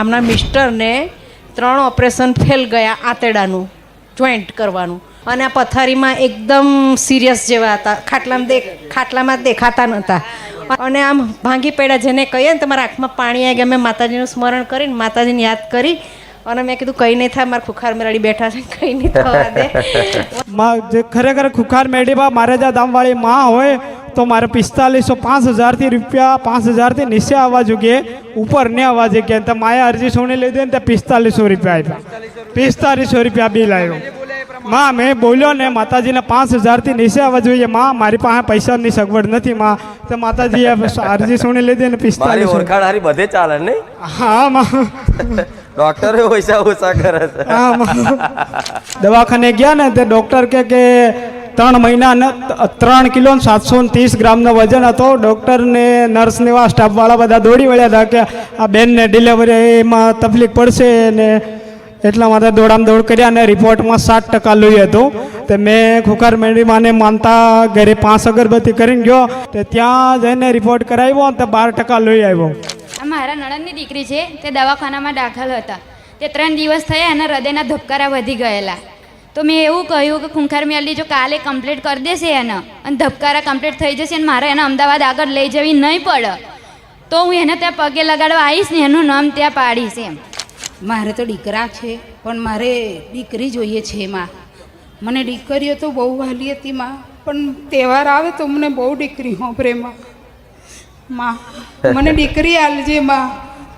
આમના મિસ્ટરને ત્રણ operation fail ગયા આંતરડાનું, જોઈન્ટ કરવાનું. અને આ પથારીમાં એકદમ સિરિયસ જેવા હતા. ખાટલામાં દેખ ખાટલામાં દેખાતા નહોતા. અને આમ ભાંગી પડ્યા જેને કહીએ ને, તમારા આંખમાં પાણી આવી ગયા. મેં માતાજીનું સ્મરણ કરીને માતાજીને યાદ કરી અને મેં કીધું, કંઈ નહીં થાય, મારા ખુખાર મેળાડી બેઠા છે, કંઈ નહીં થવા દે. જે ખરેખર ખુખાર મેડીમાં મારે જ્યાં દામવાળી માં હોય તો મારે પિસ્તાલીસો પાંચ હજારથી રૂપિયા પાંચ હજારથી નીચે આવવા જોઈએ ઉપર ને આવવા જોઈએ તો માએ અરજી સોની લીધી ને તે પિસ્તાલીસો રૂપિયા આપ્યા. પિસ્તાલીસો રૂપિયા બિલ આવ્યું માં મેં બોલ્યો ને માતાજીને પાંચ હજારથી નીચે આવવા જોઈએ. માં મારી પાસે પૈસાની સગવડ નથી માં. તો માતાજીએ અરજી સોની લીધી ને પિસ્તાલીસ ઓળખાણ હારી બધે ચાલે નહીં હા માં. ડોક્ટરે પૈસા ઓછા કરે છે. દવાખાને ગયા ને તે ડૉક્ટર કે કે ત્રણ મહિના ત્રણ કિલો સાતસો ત્રીસ ગ્રામનો વજન હતો. ડૉક્ટર ને નર્સ ને એવા સ્ટાફવાળા બધા દોડી વળ્યા હતા કે આ બેનને ડિલિવરીમાં તકલીફ પડશે ને એટલા માટે દોડામ દોડ કર્યા અને રિપોર્ટમાં સાત ટકા લોહી હતું. તે મેં ખુખાર મેડીમાને માનતા ઘરે પાંચ અગરબત્તી કરીને ગયો. તે ત્યાં જઈને રિપોર્ટ કરાવ્યો તો બાર ટકા લોહી આવ્યો. આ મારા નણંદની દીકરી છે. તે દવાખાનામાં દાખલ હતા. તે ત્રણ દિવસ થયા એના હૃદયના ધબકારા વધી ગયેલા. તો મેં એવું કહ્યું કે ખૂંખાર મિયાલી જો કાલે કમ્પ્લીટ કરી દેશે એને અને ધબકારા કમ્પ્લીટ થઈ જશે અને મારે એને અમદાવાદ આગળ લઈ જવી નહીં પડે, તો હું એને ત્યાં પગે લગાડવા આવીશ ને એનું નામ ત્યાં પાડીશ એમ. મારે તો દીકરા છે, પણ મારે દીકરી જોઈએ છે માં. મને દીકરીઓ તો બહુ વાલી હતી માં, પણ તહેવાર આવે તો મને બહુ દીકરી હોભરે માં, મને દીકરી આલજે માં.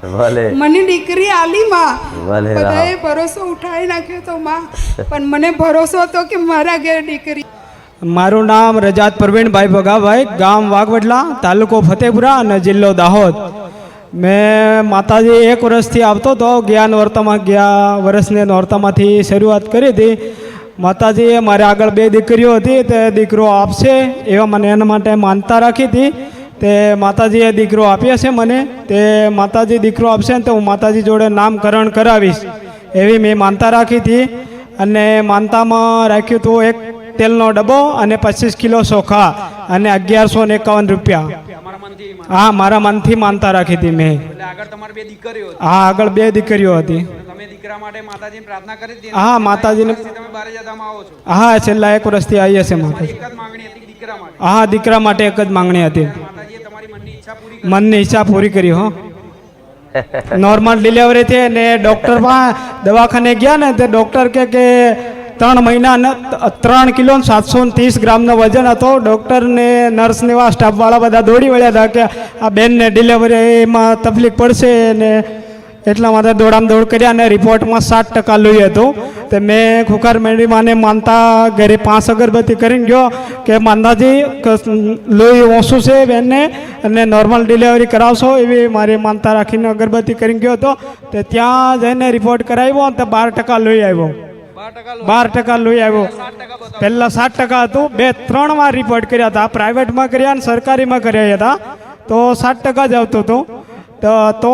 ભલે. મને દીકરી આલી માં. ભલે બધાએ ભરોસો ઉઠાવી નાખ્યો તો માં. પણ મને ભરોસો હતો કે મારા ઘેર દીકરી. મારું નામ રજાત પ્રવીણભાઈ ભગાભાઈ ગામ વાઘવડલા તાલુકો ફતેપુરા અને જિલ્લો દાહોદ. મેં માતાજી એક વર્ષથી આવતો હતો ગયા નોરતામાં ગયા વર્ષને નોરતામાંથી શરૂઆત કરી હતી. માતાજીએ મારે આગળ બે દીકરીઓ હતી તે દીકરો આપશે એવા મને એના માટે માનતા રાખી હતી. તે માતાજીએ દીકરો આપ્યો છે મને. તે માતાજી દીકરો આપશે ને તો હું માતાજી જોડે નામકરણ કરાવીશ. એવી મેં માનતા રાખી હતી. અને માનતામાં રાખ્યું હતું એક તેલનો ડબ્બો અને પચીસ કિલો ચોખા અને અગિયારસો ને એકાવન રૂપિયા. હા મારા મનથી માનતા રાખી હતી મેં. હા આગળ બે દીકરીઓ હતી. હા માતાજીને હા છેલ્લા એક વર્ષથી આવી હશે માતાજી. હા દીકરા માટે એક જ માંગણી હતી. મનની ઈચ્છા પૂરી કરી, હો. નોર્મલ ડિલિવરી થઈ ને ડૉક્ટર પણ દવાખાને ગયા ને તે ડૉક્ટર કે કે ત્રણ મહિના ત્રણ કિલો સાતસો ત્રીસ ગ્રામનો વજન હતો. ડૉક્ટર ને નર્સ ને એવા સ્ટાફવાળા બધા દોડી વળ્યા હતા કે આ બેનને ડિલિવરીમાં તકલીફ પડશે ને એટલા માટે દોડામ દોડ કર્યા અને રિપોર્ટમાં સાત ટકા લોહી હતું. તે મેં ખુખાર મેડીમાને માનતા ઘરે પાંચ અગરબત્તી કરીને ગયો કે માનતાજી લોહી ઓછું છે બેનને અને નોર્મલ ડિલિવરી કરાવશો. એવી મારી માનતા રાખીને અગરબત્તી કરીને ગયો હતો. તે ત્યાં જઈને રિપોર્ટ કરાવ્યો તો બાર ટકા લોહી આવ્યો. બાર ટકા લોહી. આવ્યો. પહેલાં સાત ટકા હતું. બે ત્રણ વાર રિપોર્ટ કર્યા હતા. પ્રાઇવેટમાં કર્યા અને સરકારીમાં કર્યા હતા. તો સાત ટકા જ આવતો હતું. તો તો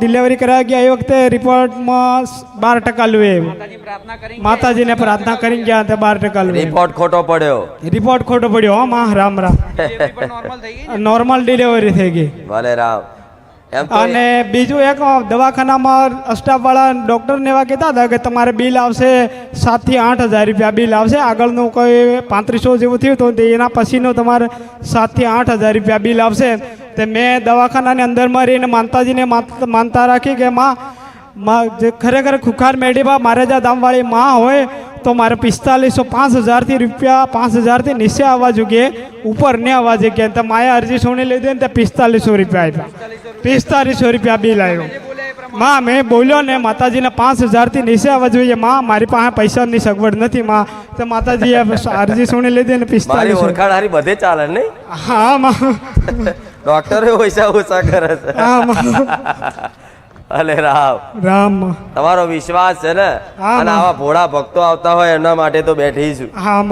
ડિલિવરી કરાવી ગયા. એ વખતે રિપોર્ટમાં બાર ટકા લુએ. માતાજીને પ્રાર્થના કરી માતાજીને પ્રાર્થના કરીને ગયા તે બાર ટકા લુએ. રિપોર્ટ ખોટો પડ્યો. રિપોર્ટ ખોટો પડ્યો. હો માં રામ રામ. નોર્મલ થઈ ડિલિવરી થઈ ગઈ. ભલે રામ. અને બીજું એક દવાખાનામાં સ્ટાફવાળા ડૉક્ટરને એવા કહેતા હતા કે તમારે બિલ આવશે સાતથી આઠ હજાર રૂપિયા બિલ આવશે. આગળનું કોઈ પાંત્રીસો જેવું થયું હતું તે એના પછીનું તમારે સાતથી આઠ હજાર રૂપિયા બિલ આવશે. તે મેં દવાખાનાની અંદરમાં રહીને માતાજીને માત- માનતા રાખી કે માં માં જે ખરેખર ખુખાર મેડીમાં મારે જ્યાં દામવાળી માં હોય તો મારે પિસ્તાલીસો પાંચ હજારથી રૂપિયા પાંચ હજારથી નીચે આવવા જોઈએ ઉપર ને આવવા જોઈએ. તો માએ અરજી સોની લીધી ને તે પિસ્તાલીસો રૂપિયા આપ્યા. પિસ્તાલીસો રૂપિયા બિલ આવ્યું. માં મેં બોલ્યો ને માતાજીને પાંચ હજારથી નીચે આવવા જોઈએ. માં મારી પાસે પૈસાની સગવડ નથી માં. તો માતાજીએ અરજી સોની લીધી ને પિસ્તાલીસ પિસ્તાલીસો ઓળખાણ હારી બધે ચાલે નહીં હા માં. ડોક્ટરો પૈસા ઓછા કરે છે. અલે રામ. રામ. તમારો વિશ્વાસ છે ને? અને. આવા ભોળા ભક્તો આવતા હોય એના માટે તો બેઠી છું. હા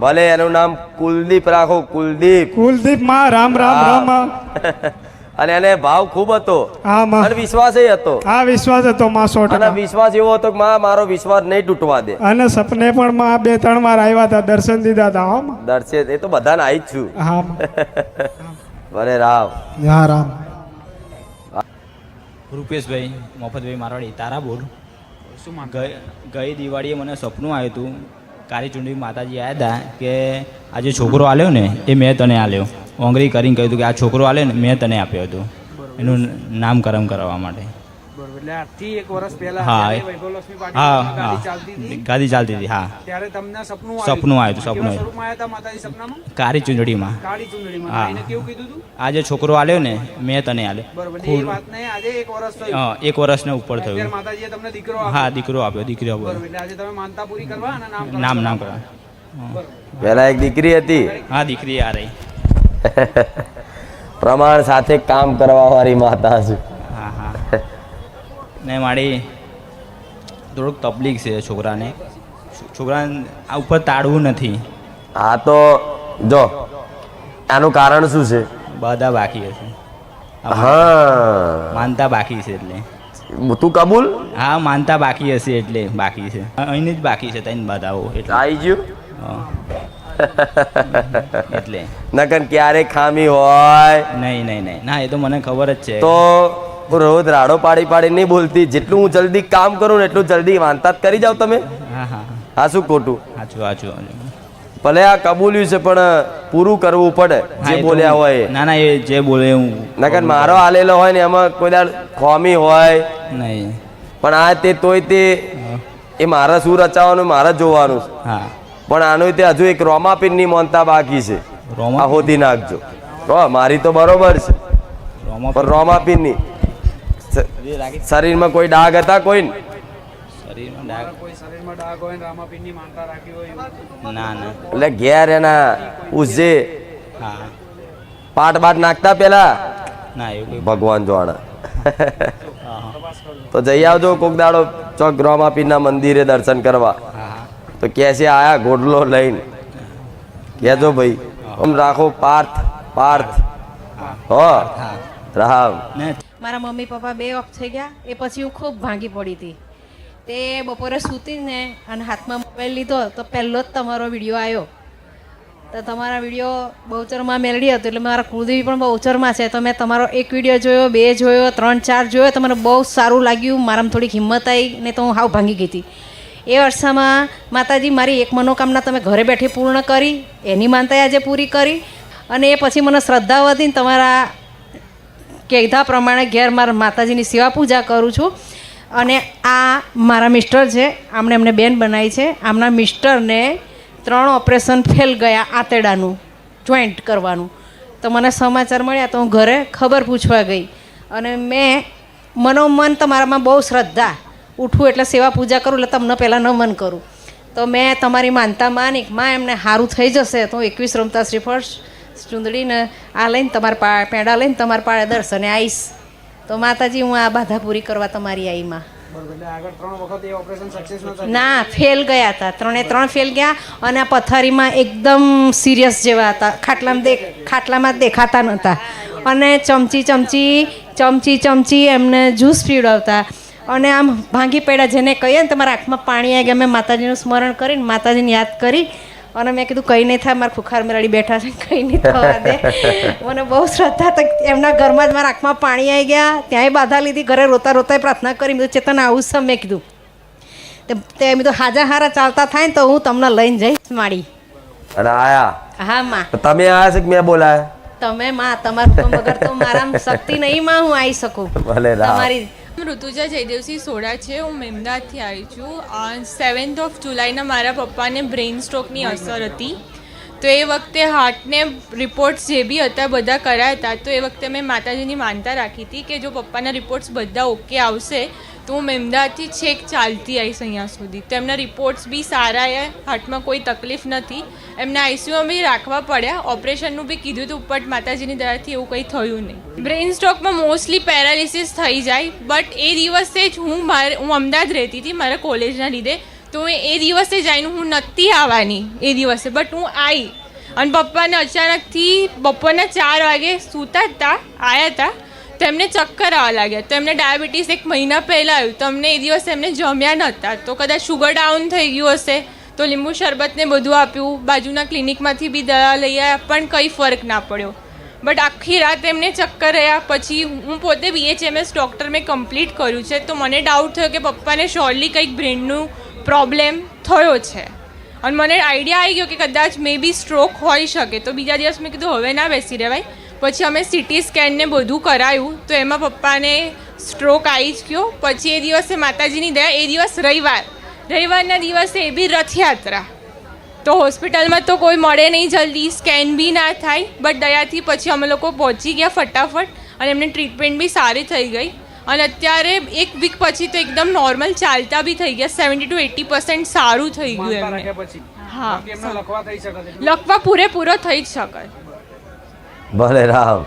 ભલે એનું નામ કુલદીપ રાખો કુલદીપ. કુલદીપમાં રામ રામ રામ અને એને ભાવ ખૂબ હતો. અને વિશ્વાસ હતો. હા વિશ્વાસ હતો માં સો અને વિશ્વાસ એવો હતો કે માં મારો વિશ્વાસ નહીં તૂટવા દે. અને સપને પણ માં બે ત્રણ વાર આવ્યા હતા દર્શન દીધા હતા માં. એ તો બધાને આવી જ છું. હા. ભલે રામ હા રામ. રૂપેશભાઈ મફતભાઈ મારવાડી તારા બોલ. શું ગઈ દિવાળીએ મને સપનું આવ્યું હતું કાળી ચૂંટણી માતાજી આવ્યા હતા કે આ જે છોકરો આલ્યો ને એ મેં તને આલ્યો. ઓંગળી કરીને કહ્યું હતું કે આ છોકરો આલ્યો ને મેં તને આપ્યો હતો. એનું નામકરણ કરાવવા માટે. એટલે આજથી એક વર્ષ પહેલા હા વૈભવલક્ષ્મી પાટીલ ચાલતી હતી ગાદી ચાલતી હતી હા. ત્યારે તમને સપનું સપનું આવ્યું સપનું સ્વરૂપમાં આવ્યા હતા માતાજી સપનામાં? કાળી ચૂંટણીમાં કાળી ચૂંદડીમાં. હા. આવીને કેવું કીધું હતું આ છોકરો આલ્યો ને મેં તને આલ્યો. બરોબર. એ વાતને આજે એક વર્ષ થયું. હા, એક વર્ષને ઉપર થયું. માતાજીએ તમને દીકરો હા દીકરો આપ્યો દીકરી આપ્યો. એટલે આજે તમે માનતા પૂરી કરવા અને નામ નામ નામ કરવા. એક દીકરી હતી. હા દીકરી આ રહી. પ્રમાણ સાથે કામ કરવા વાળી માતા છું ને મારી થોડુંક તકલીફ છે છોકરાને. છોકરાને આ ઉપર તાળવું નથી. આ તો જો આનું કારણ શું છે? બધા બાકી હશે. હા. માનતા બાકી છે એટલે. તું કબૂલ? હા માનતા બાકી હશે એટલે બાકી છે. અહીંની જ બાકી છે તઈને બધાઓ એટલે. આવી ગયું? એટલે. નકર ક્યારે ખામી હોય. નહીં નહીં નહીં. ના એ તો મને ખબર જ છે. તો રોજ રાડો પાડી પાડી નહીં બોલતી જેટલું હું જલ્દી કામ કરું ને એટલું જલ્દી વાંતા કરી જાવ તમે. હા શું ખોટું? સાચું સાચું. ભલે આ કબૂલ્યું છે પણ પૂરું કરવું પડે. જે બોલ્યા હોય. ના ના એ જે બોલે હું નકર મારો આલેલો હોય ને એમાં કોઈ દાડ ખોમી હોય. નહીં. પણ આ તે તોય તે એ મારા શું રચાવાનું મારા જોવાનું છે. હા. પણ આનું તે હજુ એક રોમાપીનની મોનતા બાકી છે. રોમા- આ હોતી નાખજો. મારી તો બરોબર છે. રોમા પણ રોમાપીનની. શરીરમાં કોઈ ડાઘ હતા કોઈ? ને? શરીરમાં ડાઘ. કોઈ શરીરમાં ડાઘ હોય ને રામાપીરની માનતા રાખી હોય એવું ના ના. એટલે ઘેર એના ઉજે હા. પાટ બાટ નાખતા પેલા? ભગવાન જોવાના. તો જઈ આવજો કોક દાડો ચોક રોમાપીરના મંદિરે દર્શન કરવા. તો કેસે આયા ગોડલો લઈને. કેજો ભાઈ આમ રાખો પાર્થ પાર્થ. હો. રામ. ને મારા મમ્મી પપ્પા બે ઓફ થઈ ગયા. એ પછી હું ખૂબ ભાંગી પડી હતી. તે બપોરે સૂતીને અને હાથમાં મોબાઈલ લીધો તો પહેલો જ તમારો વીડિયો આવ્યો તો તમારા વીડિયો બહુચરમાં મેળવી હતો એટલે મારા કુળદેવી પણ બહુચરમાં છે. તો મેં તમારો એક વીડિયો જોયો, બે જોયો, ત્રણ, ચાર જોયો તો મને બહુ સારું લાગ્યું. મારામાં થોડીક હિંમત આવી ને તો હું હાવ ભાંગી ગઈ હતી. એ વર્ષામાં માતાજી મારી એક મનોકામના તમે ઘરે બેઠી પૂર્ણ કરી, એની માનતા આજે પૂરી કરી અને એ પછી મને શ્રદ્ધા વધીને તમારા કીધા પ્રમાણે ઘેર મારા માતાજીની સેવા પૂજા કરું છું. અને આ મારા મિસ્ટર છે આમણે એમને બેન બનાવી છે. આમના મિસ્ટરને ત્રણ ઓપરેશન ફેલ ગયા આંતરડાનું, જોઈન્ટ કરવાનું. તો મને સમાચાર મળ્યા તો હું ઘરે ખબર પૂછવા ગઈ. અને મેં મનોમન તમારામાં બહુ શ્રદ્ધા. ઉઠું એટલે સેવા પૂજા કરું એટલે તમને પહેલાં નમન કરું. તો મેં તમારી માનતા માની માં એમને સારું થઈ જશે તો એકવીસ રમતા શ્રીફળ ચૂંદડીને આ લઈને તમારા પા પેંડા લઈને તમારા પાળે દર્શને આવીશ તો માતાજી, હું આ બાધા પૂરી કરવા તમારી આઈમાં. ન, ફેલ ગયા હતા. ત્રણે ત્રણ ફેલ ગયા અને આ પથારીમાં એકદમ સિરિયસ જેવા હતા. ખાટલામાં દેખ ખાટલામાં દેખાતા નહોતા. અને ચમચી ચમચી ચમચી ચમચી એમને જ્યુસ પીવડાવતા. અને આમ ભાંગી પડ્યા. જેને કહીએ ને, તમારા આંખમાં પાણી આવી ગયા. મેં માતાજીનું સ્મરણ કરીને માતાજીને યાદ કરી અને મેં કીધું કંઈ નહીં થાય મારા ખુખાર મેરાડી બેઠા છે કંઈ નહીં થવા દે. મને બહુ શ્રદ્ધા તક એમના ઘરમાં જ મારા આંખમાં પાણી આવી ગયા ત્યાંય બાધા લીધી ઘરે રોતા રોતા પ્રાર્થના કરી મેં ચેતન આવું છે. મેં કીધું તે- તે મેં તો હાજા હારા ચાલતા થાય ને તો હું તમને લઈને જઈશ માડી અને આયા? હા માં. તમે આયા છે કે મેં બોલાયા? તમે માં તમારું વગર તો મારા શક્તિ નહીં માં હું આવી શકું. ભલે રામ. તમારી ઋતુજા જયદેવસિંહ સોડા છે. હું મેમદાદથી આવી છું. સેવન્થ ઓફ જુલાઈના મારા પપ્પાને બ્રેઇન સ્ટ્રોકની અસર હતી. તો એ વખતે હાર્ટને રિપોર્ટ્સ જે બી હતા, બધા કરાયા હતા. તો એ વખતે મેં માતાજીની માનતા રાખી હતી કે જો પપ્પાના રિપોર્ટ્સ બધા ઓકે આવશે તો હું મહેમદાદથી છેક ચાલતી આવીશ અહીંયા સુધી. તો એમના રિપોર્ટ્સ બી સારા એ હાર્ટમાં કોઈ તકલીફ નથી. એમને આઈસીયુમાં બી રાખવા પડ્યા. ઓપરેશનનું બી કીધું હતું બટ માતાજીની દયાથી એવું કંઈ થયું નહીં. બ્રેઇન સ્ટ્રોકમાં મોસ્ટલી પેરાલિસિસ થઈ જાય બટ એ દિવસે જ હું મારે, હું અમદાવાદ રહેતી હતી મારા કોલેજના લીધે. તો એ દિવસે જઈને હું નહોતી આવવાની એ દિવસે બટ હું આવી અને પપ્પાને અચાનકથી બપોરના ચાર વાગે સૂતા હતા આવ્યા હતા તો એમને ચક્કર આવવા લાગ્યા. તો એમને ડાયાબિટીસ એક મહિના પહેલાં આવ્યું. તમને એ દિવસે એમને જમ્યા નહોતા. તો કદાચ શુગર ડાઉન થઈ ગયું હશે, તો લીંબુ શરબતને બધું આપ્યું. બાજુના ક્લિનિકમાંથી બી દવા લઈ આવ્યા, પણ કંઈ ફરક ના પડ્યો. બટ આખી રાત એમને ચક્કર રહ્યા. પછી હું પોતે બીએચએમએસ ડૉક્ટર મેં કમ્પ્લીટ કર્યું છે. તો મને ડાઉટ થયો કે પપ્પાને શ્યોરલી કંઈક બ્રેનનું પ્રોબ્લેમ થયો છે. અને મને આઈડિયા આવી ગયો કે કદાચ મે બી સ્ટ્રોક હોઈ શકે. તો બીજા દિવસ મેં કીધું, હવે ના બેસી રહેવાય. પછી અમે સિટી સ્કેનને બધું કરાયું તો એમાં પપ્પાને સ્ટ્રોક આવી જ ગયો. પછી એ દિવસે માતાજીની દયા એ દિવસ રવિવાર. રવિવારના દિવસે એ બી રથયાત્રા. તો હોસ્પિટલમાં તો કોઈ મળે નહીં જલ્દી સ્કેન બી ના થાય બટ દયાથી પછી અમે લોકો પહોંચી ગયા ફટાફટ અને એમને ટ્રીટમેન્ટ બી સારી થઈ ગઈ. અને અત્યારે એક વીક પછી તો એકદમ નોર્મલ ચાલતા બી થઈ ગયા સેવન્ટી ટુ એટી પર્સન્ટ સારું થઈ ગયું એમને. પછી. હા. લખવા પૂરેપૂરો થઈ જ શકે. ભલે રામ.